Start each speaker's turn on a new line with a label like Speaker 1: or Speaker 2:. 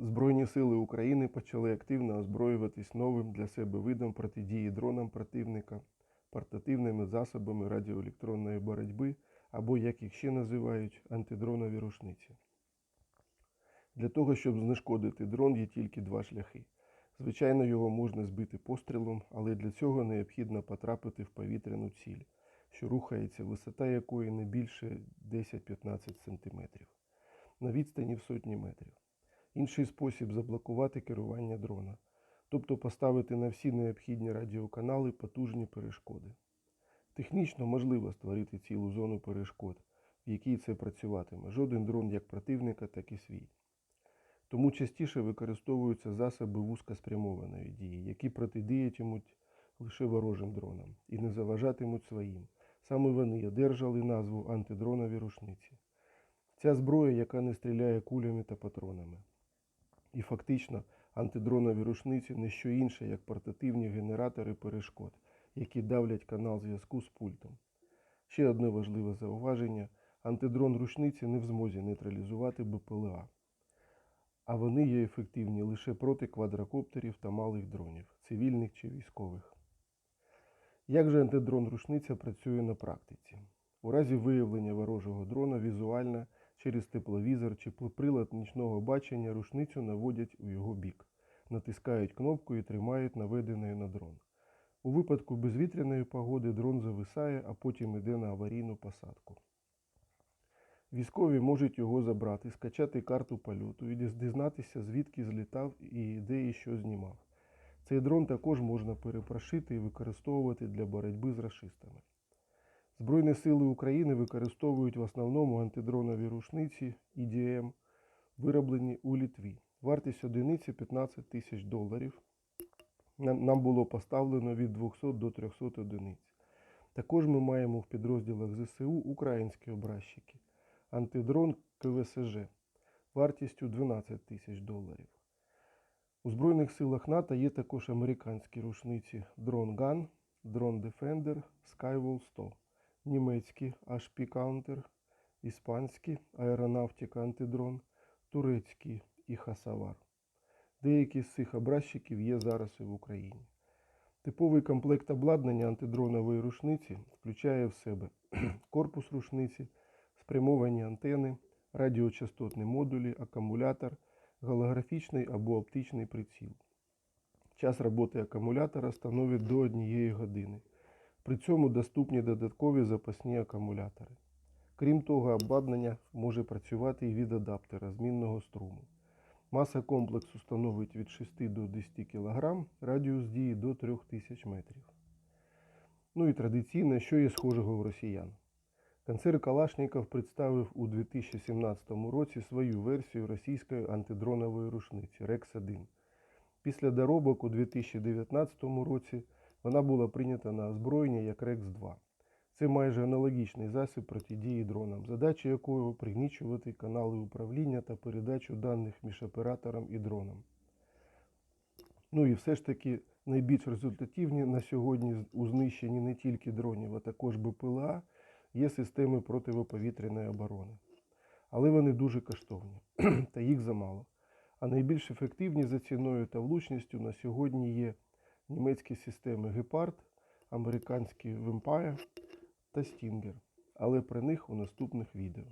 Speaker 1: Збройні сили України почали активно озброюватись новим для себе видом протидії дронам противника, портативними засобами радіоелектронної боротьби або, як їх ще називають, антидронові рушниці. Для того, щоб знешкодити дрон, є тільки два шляхи. Звичайно, його можна збити пострілом, але для цього необхідно потрапити в повітряну ціль, що рухається, висота якої не більше 10-15 см, на відстані в сотні метрів. Інший спосіб заблокувати керування дрона, тобто поставити на всі необхідні радіоканали потужні перешкоди. Технічно можливо створити цілу зону перешкод, в якій це працюватиме жоден дрон як противника, так і свій. Тому частіше використовуються засоби вузькоспрямованої дії, які протидіятимуть лише ворожим дронам і не заважатимуть своїм. Саме вони одержали назву антидронові рушниці. Ця зброя, яка не стріляє кулями та патронами. І фактично антидронові рушниці не що інше, як портативні генератори перешкод, які давлять канал зв'язку з пультом. Ще одне важливе зауваження: антидрон рушниці не в змозі нейтралізувати БПЛА, а вони є ефективні лише проти квадрокоптерів та малих дронів, цивільних чи військових. Як же антидрон рушниця працює на практиці? У разі виявлення ворожого дрона візуально через тепловізор чи прилад нічного бачення рушницю наводять у його бік, натискають кнопку і тримають наведеною на дрон. У випадку безвітряної погоди дрон зависає, а потім йде на аварійну посадку. Військові можуть його забрати, скачати карту польоту і дізнатися, звідки злітав і де і що знімав. Цей дрон також можна перепрошити і використовувати для боротьби з рашистами. Збройні сили України використовують в основному антидронові рушниці EDM, вироблені у Літві. Вартість одиниці 15 тисяч доларів. Нам було поставлено від 200 до 300 одиниць. Також ми маємо в підрозділах ЗСУ українські образчики. Антидрон КВСЖ вартістю 12 тисяч доларів. У Збройних силах НАТО є також американські рушниці Drone Gun, Drone Defender, Skywall 100, німецькі HP Counter, іспанські аеронавтика антидрон, турецькі і Хасавар. Деякі з цих образчиків є зараз і в Україні. Типовий комплект обладнання антидронової рушниці включає в себе корпус рушниці, спрямовані антени, радіочастотні модулі, акумулятор, голографічний або оптичний приціл. Час роботи акумулятора становить до 1 години. При цьому доступні додаткові запасні акумулятори. Крім того, обладнання може працювати і від адаптера змінного струму. Маса комплексу становить від 6 до 10 кг, радіус дії до 3000 метрів. Ну і традиційно, що є схожого в росіян. Концерн Калашников представив у 2017 році свою версію російської антидронової рушниці Рекс-1. Після доробок у 2019 році вона була прийнята на озброєння як Рекс-2. Це майже аналогічний засіб протидії дронам, задача якого пригнічувати канали управління та передачу даних між оператором і дроном. Ну і все ж таки найбільш результативні на сьогодні у знищенні не тільки дронів, а також БПЛА є системи противоповітряної оборони. Але вони дуже коштовні, та їх замало. А найбільш ефективні за ціною та влучністю на сьогодні є німецькі системи Гепард, американські Vampire та Stinger. Але про них у наступних відео.